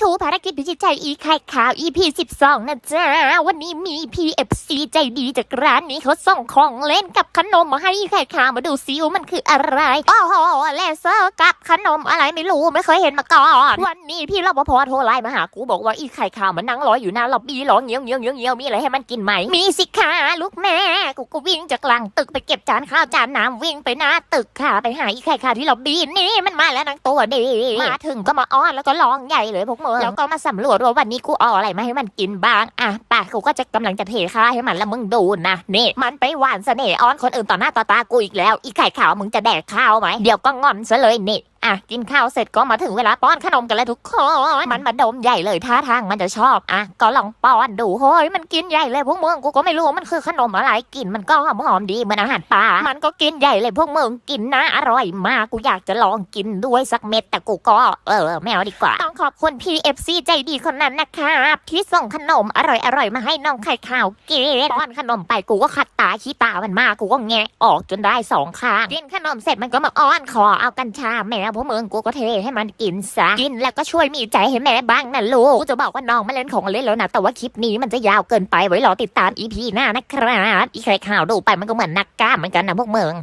ทูภารกิจพิชิตใจอีไข่ขาว EP 12 นะจ๊ะ วันนี้มี PFC ใจดีจากร้านนี้เขาส่งของเล่นกับขนมมาให้อีไข่ขาวมาดูซิวามันคืออะไร โอ้โหเลเซอร์กับขนมอะไรไม่รู้ไม่เคยเห็นมาก่อน วันนี้พี่รปภโทรไลน์มาหากูบอกว่าอีไข่ขาวมันนั่งรออยู่หน้าล็อบบี้รอเงี้ยวเงี้ยวเงี้ยวเงี้ยวมีอะไรให้มันกินไหม มีสิคะลูก กูก็วิ่งจากหลังตึกไปเก็บจานข้าวจานน้ำวิ่งไปหน้าตึกค่ะไปหาอีไข่ขาวที่ล็อบบี้นี่มันมาแล้วนางตัวดีมาถึงก็มาอ้อนแล้วก็ร้องใหญ่เลยพวกมึงแล้วก็มาสำรวจว่าวันนี้กูเอาอะไรมาให้มันกินบ้างอะป่ะกูก็จะกำลังจะเทข้าวให้มันแล้วมึงดูนะนี่มันไปหวานเสน่ห์อ้อนคนอื่นต่อหน้าต่อตากูอีกแล้ว อีไข่ขาวมึงจะแดกข้าวไหมเดี๋ยวก็งอนซะเลยนี่ อะกินข้าวเสร็จก็มาถึงเวลาป้อนขนมกันแล้วทุกคนมันมาดมใหญ่เลยท่าทางมันจะชอบอะก็ลองป้อนดูเฮ้ยมันกินใหญ่เลยพวกมึงกูก็ไม่รู้มันคือขนมอะไรกลินมันก็หอมหอมดีเหมือนอาหารป่ามันก็กินใหญ่เลยพวกมึงกินนะอร่อยมากกูอยากจะลองกินด้วยสักเม็ดแต่กูก็เออไม่เอาดีกว่า ต้องขอบคุณ PFC ใจดีคนนั้นนะครับที่ส่งขนมอร่อยๆมาให้น้องไข่ขาวกินป้อนขนมไปกูก็ขัดตาขี้ตามันมากกูก็แงะออกจนได้สองข้างกินขนมเสร็จมันก็มาอ้อนขอเอากัญชาแม่พวกมึงกูก็เทให้มันกินซะกินแล้วก็ช่วยมีใจให้แม่บ้างนะลูกกูจะบอกว่าน้องไม่เล่นของเล่นแล้วนะแต่ว่าคลิปนี้มันจะยาวเกินไปไว้รอติดตามอีพีหน้านะครับอีไข่ขาวดูไปมันก็เหมือนนักกล้ามเหมือนกันนะพวกมึง